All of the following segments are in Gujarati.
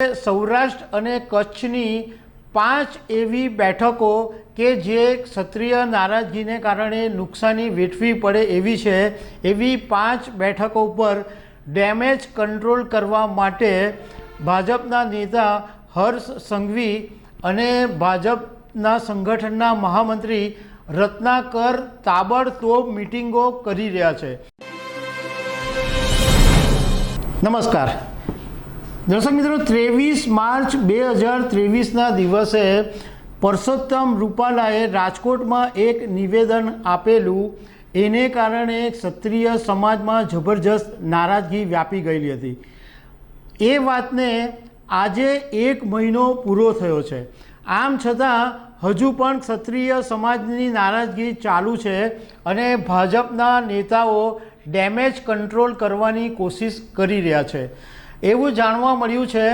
સૌરાષ્ટ્ર અને કચ્છની પાંચ એવી બેઠકો કે જે ક્ષત્રિય નારાજગીને કારણે નુકસાની વેઠવી પડે એવી છે. એવી પાંચ બેઠકો ઉપર ડેમેજ કંટ્રોલ કરવા માટે ભાજપના નેતા હર્ષ સંઘવી અને ભાજપના સંગઠનના મહામંત્રી રત્નાકર તાબડતોબ મિટિંગો કરી રહ્યા છે. નમસ્કાર. દર્શક મિત્રો, ત્રેવીસ માર્ચ બે હજાર ત્રેવીસના દિવસે પરસોત્તમ રૂપાલાએ રાજકોટમાં એક નિવેદન આપેલું. એને કારણે ક્ષત્રિય સમાજમાં જબરજસ્ત નારાજગી વ્યાપી ગયેલી હતી. એ વાતને આજે એક મહિનો પૂરો થયો છે. આમ છતાં, હજુ પણ ક્ષત્રિય સમાજની નારાજગી ચાલુ છે અને ભાજપના નેતાઓ ડેમેજ કંટ્રોલ કરવાની કોશિશ કરી રહ્યા છે. એવું જાણવા મળ્યું છે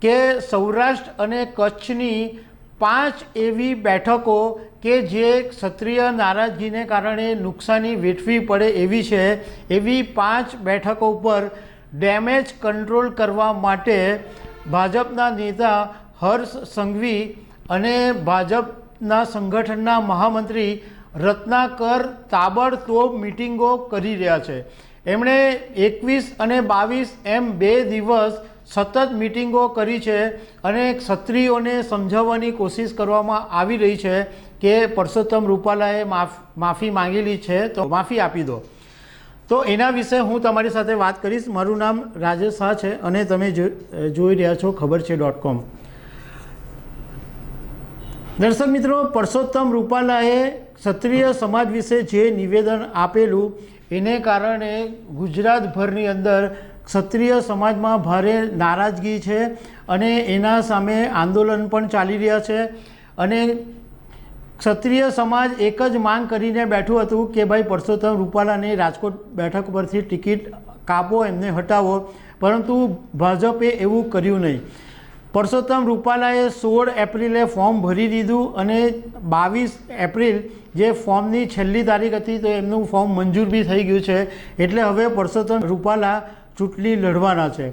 કે સૌરાષ્ટ્ર અને કચ્છની પાંચ એવી બેઠકો કે જે ક્ષત્રિય નારાજગીને કારણે નુકસાની વેઠવી પડે એવી છે, એવી પાંચ બેઠકો ઉપર ડેમેજ કંટ્રોલ કરવા માટે ભાજપના નેતા હર્ષ સંઘવી અને ભાજપના સંગઠનના મહામંત્રી રત્નાકર તાબડતોબ મિટિંગો કરી રહ્યા છે. એમણે એકવીસ અને બાવીસ એમ બે દિવસ સતત મિટિંગો કરી છે અને ક્ષત્રિયોને સમજાવવાની કોશિશ કરવામાં આવી રહી છે કે પરસોત્તમ રૂપાલાએ માફ, માફી માંગેલી છે તો માફી આપી દો. તો એના વિશે હું તમારી સાથે વાત કરીશ. મારું નામ રાજેશ શાહ છે અને તમે જોઈ રહ્યા છો ખબર છે ડોટ કોમ. દર્શક મિત્રો, પરસોત્તમ રૂપાલાએ ક્ષત્રિય સમાજ વિશે જે નિવેદન આપેલું, એને કારણે ગુજરાતભરની અંદર ક્ષત્રિય સમાજમાં ભારે નારાજગી છે અને એના સામે આંદોલન પણ ચાલી રહ્યા છે. અને ક્ષત્રિય સમાજ એક જ માંગ કરીને બેઠું હતું કે ભાઈ, પરસોત્તમ રૂપાલાને રાજકોટ બેઠક પરથી ટિકિટ કાપો, એમને હટાવો. પરંતુ ભાજપે એવું કર્યું નહીં. પરસોત્તમ રૂપાલાએ સોળ એપ્રિલે ફોર્મ ભરી દીધું અને બાવીસ એપ્રિલ જે ફોર્મની છેલ્લી તારીખ હતી તો એમનું ફોર્મ મંજૂર બી થઈ ગયું છે. એટલે હવે પરસોત્તમ રૂપાલા ચૂંટણી લડવાના છે.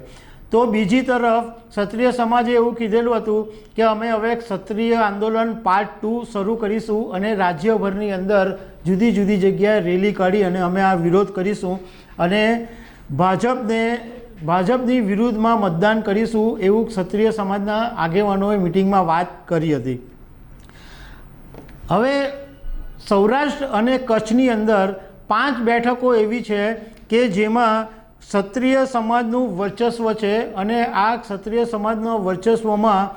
તો બીજી તરફ ક્ષત્રિય સમાજે એવું કીધેલું હતું કે અમે હવે ક્ષત્રિય આંદોલન પાર્ટ ટુ શરૂ કરીશું અને રાજ્યભરની અંદર જુદી જુદી જગ્યાએ રેલી કાઢી અને અમે આ વિરોધ કરીશું. અને ભાજપને ભાજપની વિરુદ્ધમાં મતદાન કરીશું એવું ક્ષત્રિય સમાજના આગેવાનોએ મિટિંગમાં વાત કરી હતી. હવે સૌરાષ્ટ્ર અને કચ્છની અંદર પાંચ બેઠકો એવી છે કે જેમાં ક્ષત્રિય સમાજનું વર્ચસ્વ છે અને આ ક્ષત્રિય સમાજના વર્ચસ્વમાં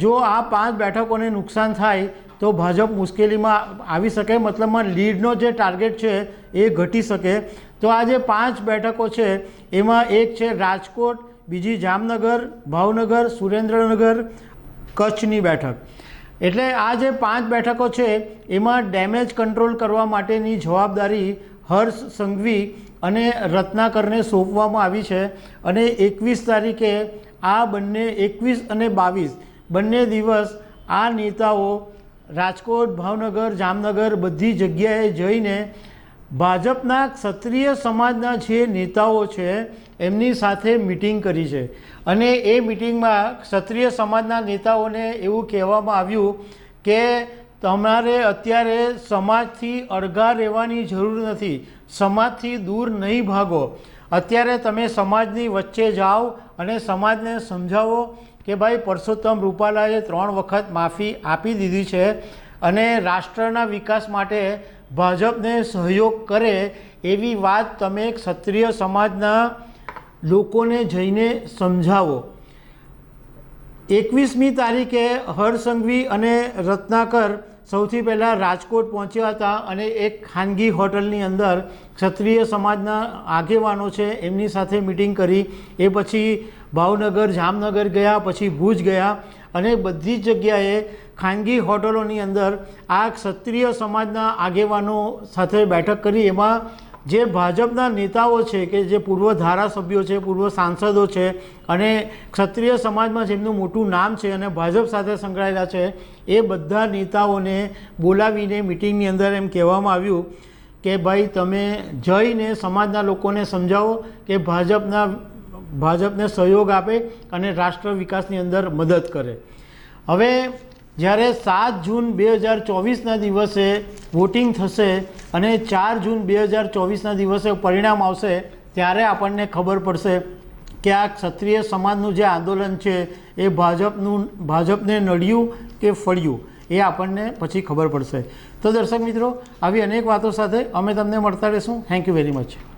જો આ પાંચ બેઠકોને નુકસાન થાય તો ભાજપ મુશ્કેલીમાં આવી શકે, મતલબમાં લીડનો જે ટાર્ગેટ છે એ ઘટી શકે. તો આ જે પાંચ બેઠકો છે, એમાં એક છે રાજકોટ, બીજી જામનગર, ભાવનગર, સુરેન્દ્રનગર, કચ્છની બેઠક. એટલે આ જે પાંચ બેઠકો છે, એમાં ડેમેજ કંટ્રોલ કરવા માટેની જવાબદારી હર્ષ સંઘવી અને રત્નાકરને સોંપવામાં આવી છે અને એકવીસ તારીખે આ બંને એકવીસ અને બાવીસ બંને દિવસ આ નેતાઓ રાજકોટ, ભાવનગર, જામનગર બધી જગ્યાએ જઈને ભાજપના ક્ષત્રિય સમાજના જે નેતાઓ છે, એમની સાથે મિટિંગ કરી છે. અને એ મિટિંગમાં ક્ષત્રિય સમાજના નેતાઓને એવું કહેવામાં આવ્યું કે તમારે અત્યારે સમાજથી અળગા રહેવાની જરૂર નથી, સમાજથી દૂર નહીં ભાગો. અત્યારે તમે સમાજની વચ્ચે જાઓ અને સમાજને સમજાવો કે ભાઈ પરસોત્તમ રૂપાલાએ ત્રણ વખત માફી આપી દીધી છે અને રાષ્ટ્રના વિકાસ માટે ભાજપને સહયોગ કરે એવી વાત તમે ક્ષત્રિય સમાજના લોકોને જઈને સમજાવો. એકવીસમી તારીખે હરસંઘવી અને રત્નાકર સૌથી પહેલાં રાજકોટ પહોંચ્યા હતા અને એક ખાનગી હોટલની અંદર ક્ષત્રિય સમાજના આગેવાનો છે, એમની સાથે મિટિંગ કરી. એ પછી ભાવનગર, જામનગર ગયા, પછી ભુજ ગયા અને બધી જ જગ્યાએ ખાનગી હોટલોની અંદર આ ક્ષત્રિય સમાજના આગેવાનો સાથે બેઠક કરી. એમાં જે ભાજપના નેતાઓ છે કે જે પૂર્વ ધારાસભ્યો છે, પૂર્વ સાંસદો છે અને ક્ષત્રિય સમાજમાં જેમનું મોટું નામ છે અને ભાજપ સાથે સંકળાયેલા છે, એ બધા નેતાઓને બોલાવીને મિટિંગની અંદર એમ કહેવામાં આવ્યું કે ભાઈ તમે જઈને સમાજના લોકોને સમજાવો કે ભાજપના, ભાજપને સહયોગ આપે અને રાષ્ટ્ર વિકાસની અંદર મદદ કરે. હવે જ્યારે સાત જૂન બે હજાર ચોવીસના દિવસે વોટિંગ થશે અને ચાર જૂન બે હજાર ચોવીસના દિવસે પરિણામ આવશે, ત્યારે આપણને ખબર પડશે કે આ ક્ષત્રિય સમાજનું જે આંદોલન છે, એ ભાજપનું, ભાજપને નડ્યું કે ફળ્યું એ આપણને પછી ખબર પડશે. તો દર્શક મિત્રો, આવી અનેક વાતો સાથે અમે તમને મળતા રહીશું. Thank you very much